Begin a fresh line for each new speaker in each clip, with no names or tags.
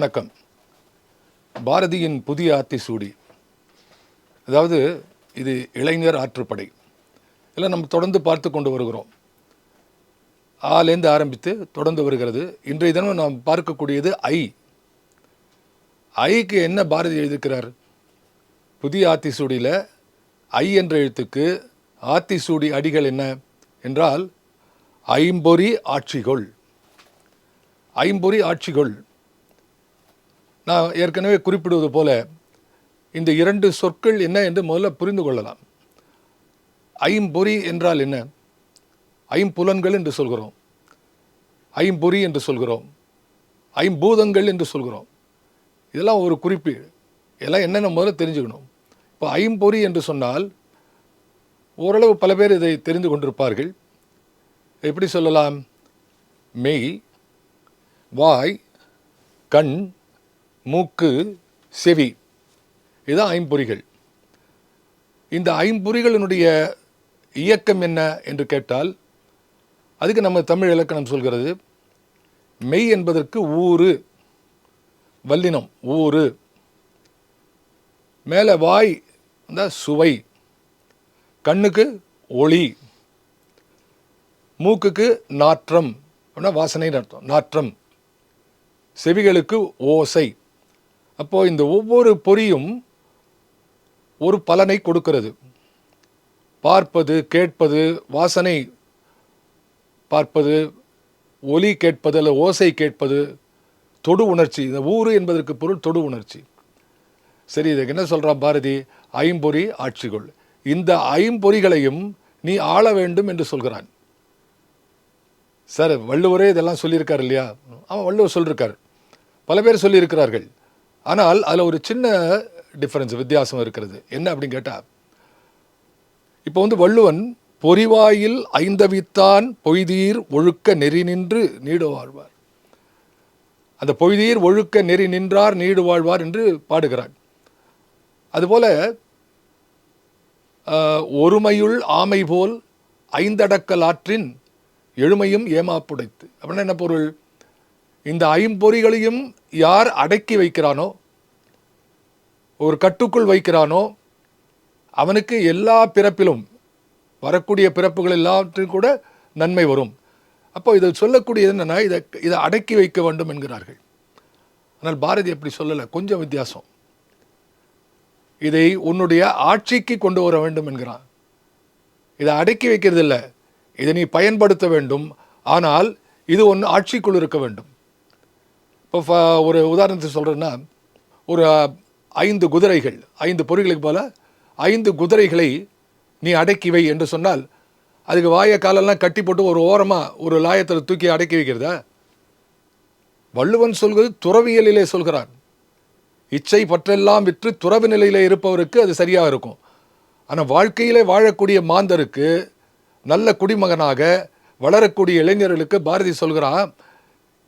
வணக்கம். பாரதியின் புதிய ஆத்திசூடி. அதாவது இது இளைஞர் ஆற்றுப்படை. இல்லை நம்ம தொடர்ந்து பார்த்து கொண்டு வருகிறோம். ஆலேருந்து ஆரம்பித்து தொடர்ந்து வருகிறது. இன்றைய தினம் நாம் பார்க்கக்கூடியது ஐ. ஐக்கு என்ன பாரதி எழுதியிருக்கிறார்? புதிய ஆத்திசூடியில் ஐ என்ற எழுத்துக்கு ஆத்திசூடி அடிகள் என்ன? என்றால் ஐம்பொறி ஆட்சிகொள். ஐம்பொறி ஆட்சிகொள். நான் ஏற்கனவே குறிப்பிடுவது போல இந்த இரண்டு சொற்கள் என்ன என்று முதல்ல புரிந்து கொள்ளலாம். ஐம்பொறி என்றால் என்ன? ஐம்புலன்கள் என்று சொல்கிறோம். ஐம்பொறி என்று சொல்கிறோம். ஐம்பூதங்கள் என்று சொல்கிறோம். இதெல்லாம் ஒரு குறிப்பு. இதெல்லாம் என்னென்ன முதல்ல தெரிஞ்சுக்கணும். இப்போ ஐம்பொறி என்று சொன்னால் ஓரளவு பல பேர் இதை தெரிந்து கொண்டிருப்பார்கள். எப்படி சொல்லலாம்? மெய் வாய் கண் மூக்கு செவி. இதுதான் ஐம்பொறிகள். இந்த ஐம்பொறிகளினுடைய இயக்கம் என்ன என்று கேட்டால் அதுக்கு நம்ம தமிழ் இலக்கணம் சொல்கிறது மெய் என்பதற்கு ஊறு வல்லினம் ஊறு. மேலே வாய் அந்த சுவை. கண்ணுக்கு ஒளி. மூக்குக்கு நாற்றம். அப்படின்னா வாசனை நாற்றம் நாற்றம். செவிகளுக்கு ஓசை. அப்போது இந்த ஒவ்வொரு பொறியும் ஒரு பலனை கொடுக்கிறது. பார்ப்பது கேட்பது வாசனை பார்ப்பது ஒலி கேட்பது அல்ல ஓசை கேட்பது தொடு உணர்ச்சி. இந்த ஊறு என்பதற்கு பொருள் தொடு உணர்ச்சி. சரி இதுக்கு என்ன சொல்கிறான் பாரதி? ஐம்பொறி ஆட்சிகொள். இந்த ஐம்பொறிகளையும் நீ ஆள வேண்டும் என்று சொல்கிறான். சார் வள்ளுவரே இதெல்லாம் சொல்லியிருக்கார் இல்லையா? ஆமாம் வள்ளுவர் சொல்லியிருக்கார். பல பேர் சொல்லியிருக்கிறார்கள். ஆனால் அதில் ஒரு சின்ன டிஃப்ரென்ஸ் வித்தியாசம் இருக்கிறது. என்ன அப்படின்னு கேட்டால் இப்போ வந்து வள்ளுவன் பொறிவாயில் ஐந்தவித்தான் பொய்தீர் ஒழுக்க நெறி நின்று நீடு வாழ்வார். அந்த பொய்தீர் ஒழுக்க நெறி நின்றார் நீடு வாழ்வார் என்று பாடுகிறார் அதுபோல ஆஹ், ஒருமையுள் ஆமை போல் ஐந்தடக்கலாற்றின் எழுமையும் ஏமாப்புடைத்து. அப்படின்னா என்ன பொருள்? இந்த ஐம்பொறிகளையும் யார் அடக்கி வைக்கிறானோ ஒரு கட்டுக்குள் வைக்கிறானோ அவனுக்கு எல்லா பிறப்பிலும் வரக்கூடிய பிறப்புகள் எல்லாவற்றிலும் கூட நன்மை வரும். அப்போ இதை சொல்லக்கூடியது என்னென்னா இதை இதை அடக்கி வைக்க வேண்டும் என்கிறார்கள். ஆனால் பாரதி அப்படி சொல்லலை. கொஞ்சம் வித்தியாசம். இதை உன்னுடைய ஆட்சிக்கு கொண்டு வர வேண்டும் என்கிறான். இதை அடக்கி வைக்கிறது இல்லை இதை நீ பயன்படுத்த வேண்டும். ஆனால் இது ஒன்று ஆட்சிக்குள் இருக்க வேண்டும். இப்போ ஒரு உதாரணத்துக்கு சொல்கிறேன்னா ஒரு ஐந்து குதிரைகள் ஐந்து பொறிகளுக்கு போல ஐந்து குதிரைகளை நீ அடக்கி வை என்று சொன்னால் அதுக்கு வாய காலெல்லாம் கட்டி போட்டு ஒரு ஓரமாக ஒரு லாயத்தில் தூக்கி அடக்கி வைக்கிறதா? வள்ளுவன் சொல்வது துறவியலிலே சொல்கிறான். இச்சை பற்றெல்லாம் விற்று துறவு நிலையில் இருப்பவருக்கு அது சரியாக இருக்கும். ஆனால் வாழ்க்கையிலே வாழக்கூடிய மாந்தருக்கு நல்ல குடிமகனாக வளரக்கூடிய இளைஞர்களுக்கு பாரதி சொல்கிறான்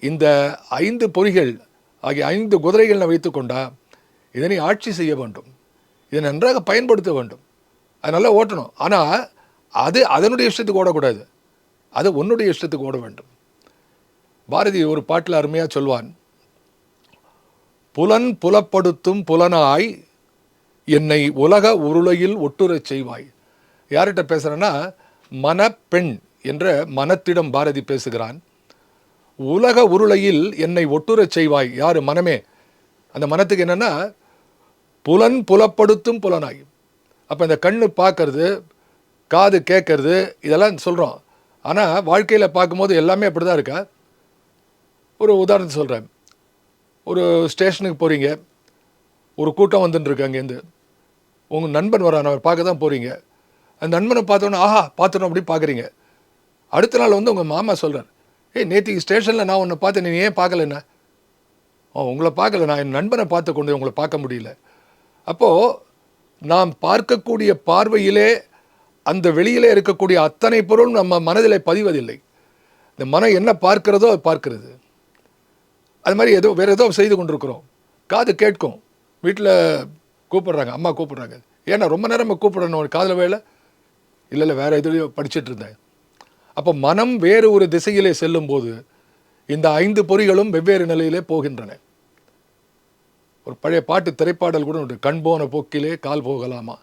இந்த ஐந்து பொறிகள் ஆகிய ஐந்து குதிரைகளை வைத்துக்கொண்டா இதனை ஆட்சி செய்ய வேண்டும். இதை நன்றாக பயன்படுத்த வேண்டும். அது நல்லா ஓட்டணும். ஆனால் அது அதனுடைய இஷ்டத்துக்கு ஓடக்கூடாது. அது உன்னுடைய இஷ்டத்துக்கு ஓட வேண்டும். பாரதி ஒரு பாட்டில் அருமையாக சொல்வான் புலன் புலப்படுத்தும் புலனாய் என்னை உலக உருளையில் ஒட்டுறச் செய்வாய். யார்கிட்ட பேசுகிறேன்னா மனப்பெண் என்ற மனத்திடம் பாரதி பேசுகிறான். உலக உருளையில் என்னை ஒட்டுறச் செய்வாய். யார்? மனமே. அந்த மனத்துக்கு என்னென்னா புலன் புலப்படுத்தும் புலனாய். அப்போ இந்த கண்ணு பார்க்கறது காது கேட்கறது இதெல்லாம் சொல்கிறோம் ஆனால் வாழ்க்கையில் பார்க்கும்போது எல்லாமே அப்படி தான் இருக்கா? ஒரு உதாரணத்தை சொல்கிறேன் ஒரு ஸ்டேஷனுக்கு போகிறீங்க ஒரு கூட்டம் வந்துட்டுருக்கு அங்கேருந்து உங்கள் நண்பன் வரான் அவர் பார்க்க தான் போகிறீங்க அந்த நண்பனை பார்த்தோன்னே ஆஹா பார்த்துட்டோம் அப்படி பார்க்குறீங்க அடுத்த நாள் வந்து உங்கள் மாமா சொல்கிறார் ஏய் நேற்றுக்கு ஸ்டேஷனில் நான் உன்னை பார்த்தேன் நீ ஏன் பார்க்கலண்ணா ஓ உங்களை பார்க்கல நான் என் நண்பனை பார்த்து கொண்டு உங்களை பார்க்க முடியல. அப்போது நாம் பார்க்கக்கூடிய பார்வையிலே அந்த வெளியிலே இருக்கக்கூடிய அத்தனை பொருளும் நம்ம மனதில் பதிவதில்லை. இந்த மனம் என்ன பார்க்கிறதோ அது பார்க்கிறது. அது மாதிரி ஏதோ வேறு ஏதோ செய்து கொண்டிருக்கிறோம். காது கேட்கும். வீட்டில் கூப்பிடுறாங்க அம்மா கூப்பிடுறாங்க. ஏன்னா ரொம்ப நேரமாக கூப்பிடணும் காதில் வேலை? இல்லை இல்லை வேறு எதுலையோ படிச்சுட்டு இருந்தேன். அப்போ மனம் வேறு ஒரு திசையிலே செல்லும்போது இந்த ஐந்து பொறிகளும் வெவ்வேறு நிலையிலே போகின்றன. ஒரு பழைய பாட்டு திரைப்பாடல் கூட உண்டு. கண் போன போக்கிலே கால் போகலாமா?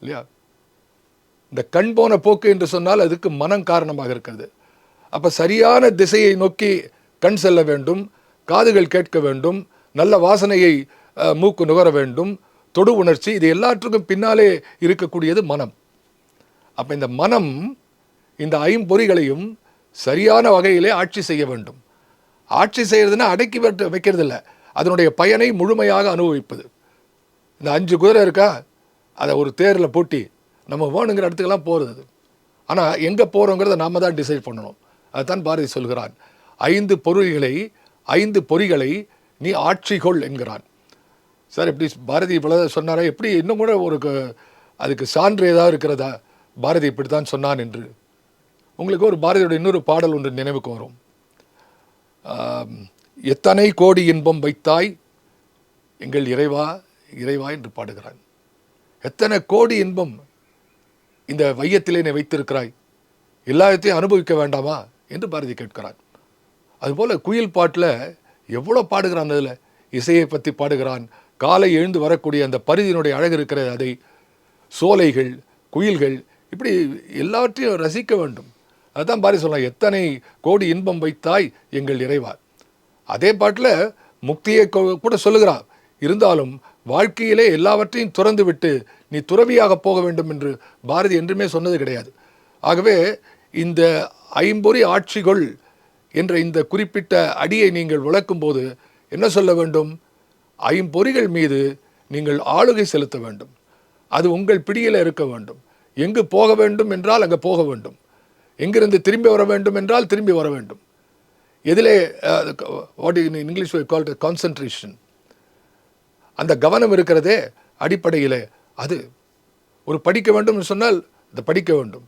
இல்லையா? இந்த கண் போன போக்கு என்று சொன்னால் அதுக்கு மனம் காரணமாக இருக்கிறது. அப்போ சரியான திசையை நோக்கி கண் செல்ல வேண்டும் காதுகள் கேட்க வேண்டும் நல்ல வாசனையை அஹ், மூக்கு நுகர வேண்டும் தொடு உணர்ச்சி இது எல்லாற்றுக்கும் பின்னாலே இருக்கக்கூடியது மனம். அப்போ இந்த மனம் இந்த ஐம்பொறிகளையும் சரியான வகையிலே ஆட்சி செய்ய வேண்டும். ஆட்சி செய்கிறதுனா அடக்கி வைக்க- வைக்கிறது இல்லை அதனுடைய பயனை முழுமையாக அனுபவிப்பது. இந்த அஞ்சு குதிரை இருக்கா? அதை ஒரு தேரில் பூட்டி நம்ம வேணுங்கிற இடத்துக்கெல்லாம் போகிறது ஆனால் எங்கே போகிறோங்கிறத நாம் தான் டிசைட் பண்ணணும். அதுதான் பாரதி சொல்கிறான். ஐந்து பொருள்களை ஐந்து பொறிகளை நீ ஆட்சிகொள் என்கிறான். சார் எப்படி பாரதி இவ்வளோ சொன்னாரா? எப்படி இன்னும் கூட ஒரு அதுக்கு சான்று ஏதாவது இருக்கிறதா? பாரதி இப்படி தான் சொன்னான் என்று. உங்களுக்கு ஒரு பாரதியோட இன்னொரு பாடல் ஒன்று நினைவுக்கு வரும். எத்தனை கோடி இன்பம் வைத்தாய் எங்கள் இறைவா இறைவா என்று பாடுகிறான். எத்தனை கோடி இன்பம் இந்த வையத்திலே நீ வைத்திருக்கிறாய்? எல்லாத்தையும் அனுபவிக்க வேண்டாமா? என்று பாரதி கேட்கிறான். அதுபோல் குயில் பாட்டில் எவ்வளோ பாடுகிறான் அதில்? இசையை பற்றி பாடுகிறான். காலை எழுந்து வரக்கூடிய அந்த பரிதியினுடைய அழகு இருக்கிற அதை சோலைகள் குயில்கள் இப்படி எல்லாவற்றையும் ரசிக்க வேண்டும். அதுதான் பாரி சொல்லலாம் எத்தனை கோடி இன்பம் வைத்தாய் எங்கள் இறைவா. அதே பாட்டில் முக்தியை கூட சொல்லுகிறார் இருந்தாலும் வாழ்க்கையிலே எல்லாவற்றையும் துறந்து விட்டு நீ துறவியாக போக வேண்டும் என்று பாரதி என்றுமே சொன்னது கிடையாது. ஆகவே இந்த ஐம்பொறி ஆட்சிகள் என்ற இந்த குறிப்பிட்ட அடியை நீங்கள் விளக்கும்போது என்ன சொல்ல வேண்டும்? ஐம்பொறிகள் மீது நீங்கள் ஆளுகை செலுத்த வேண்டும். அது உங்கள் பிடியில் இருக்க வேண்டும். எங்கு போக வேண்டும் என்றால் அங்கே போக வேண்டும். எங்கிருந்து திரும்பி வர வேண்டும் என்றால் திரும்பி வர வேண்டும். எதிலே what in English called concentration அந்த கவனம் இருக்கிறதே அடிப்படையில் அது. ஒரு படிக்க வேண்டும் என்று சொன்னால் அதை படிக்க வேண்டும்.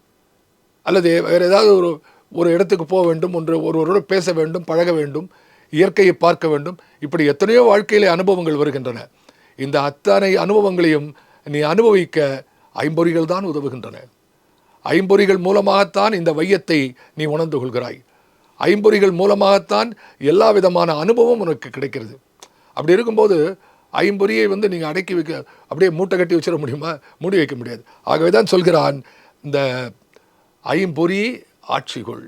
அல்லது வேறு ஏதாவது ஒரு ஒரு இடத்துக்கு போக வேண்டும் ஒன்று ஒருவரோடு பேச வேண்டும் பழக வேண்டும் இயற்கையை பார்க்க வேண்டும். இப்படி எத்தனையோ வாழ்க்கையிலே அனுபவங்கள் வருகின்றன. இந்த அத்தனை அனுபவங்களையும் நீ அனுபவிக்க ஐம்பொறிகள் தான் உதவுகின்றன. ஐம்பொறிகள் மூலமாகத்தான் இந்த வையத்தை நீ உணர்ந்து கொள்கிறாய். ஐம்பொறிகள் மூலமாகத்தான் எல்லா விதமான அனுபவம் உனக்கு கிடைக்கிறது. அப்படி இருக்கும்போது ஐம்பொறியை வந்து நீங்கள் அடக்கி வைக்க அப்படியே மூட்டை கட்டி வச்சிட முடியுமா? மூடி வைக்க முடியாது. ஆகவே தான் சொல்கிறான் இந்த ஐம்பொறி ஆட்சிகொள்.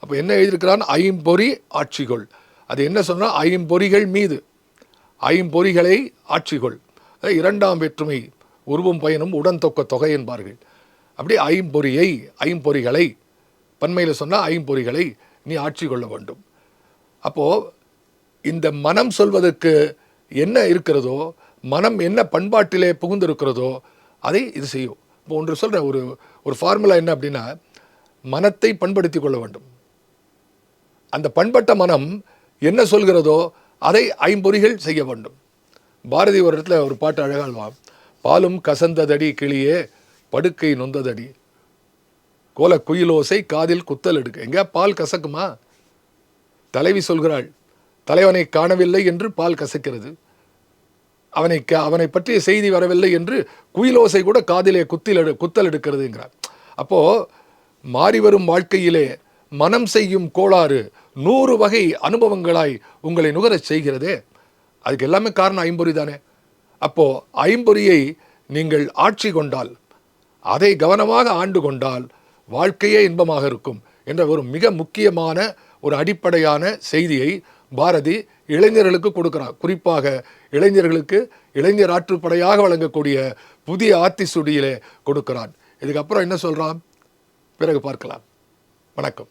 அப்போ என்ன எழுதியிருக்கிறான்? ஐம்பொறி ஆட்சிகொள். அது என்ன சொன்னால் ஐம்பொறிகள் மீது. ஐம்பொறிகளை ஆட்சிகொள். இரண்டாம் வேற்றுமை உருவம் பயனும் உடன் தொக்க தொகை என்பார்கள். அப்படி ஐம்பொறியை ஐம்பொறிகளை பன்மையில் சொன்னால் ஐம்பொறிகளை நீ ஆட்சி கொள்ள வேண்டும். அப்போது இந்த மனம் சொல்வதற்கு என்ன இருக்கிறதோ மனம் என்ன பண்பாட்டிலே புகுந்திருக்கிறதோ அதை இது செய்யும். இப்போ ஒன்று சொல்கிறேன் ஒரு ஒரு ஃபார்முலா என்ன அப்படின்னா மனத்தை பண்படுத்தி கொள்ள வேண்டும். அந்த பண்பட்ட மனம் என்ன சொல்கிறதோ அதை ஐம்பொறிகள் செய்ய வேண்டும். பாரதி ஒரு இடத்துல ஒரு பாட்டு அழகாழ்வான் பாலும் கசந்ததடி கிளியே படுக்கை நொந்ததடி. கோல குயிலோசை காதில் குத்தல் எடுக்க. எங்க? பால் கசக்குமா? தலைவி சொல்கிறாள் தலைவனை காணவில்லை என்று பால் கசக்கிறது. அவனை க அவனை பற்றிய செய்தி வரவில்லை என்று குயிலோசை கூட காதிலே குத்தில் எடு குத்தல் எடுக்கிறதுங்கிறார் அப்போ மாறி வரும் வாழ்க்கையிலே மனம் செய்யும் கோளாறு நூறு வகை அனுபவங்களாய் உங்களை நுகரச் செய்கிறதே. அதுக்கு எல்லாமே காரணம் ஐம்பொறி தானே. அப்போ ஐம்பொறியை நீங்கள் ஆட்சி கொண்டால் அதை கவனமாக ஆண்டு கொண்டால் வாழ்க்கையே இன்பமாக இருக்கும் என்ற ஒரு மிக முக்கியமான ஒரு அடிப்படையான செய்தியை பாரதி இளைஞர்களுக்கு கொடுக்கிறார். குறிப்பாக இளைஞர்களுக்கு இளைஞர் ஆற்றுப்படையாக வழங்கக்கூடிய புதிய ஆத்தி சுடியிலே கொடுக்கிறான் இதுக்கப்புறம் என்ன சொல்கிறான் பிறகு பார்க்கலாம். வணக்கம்.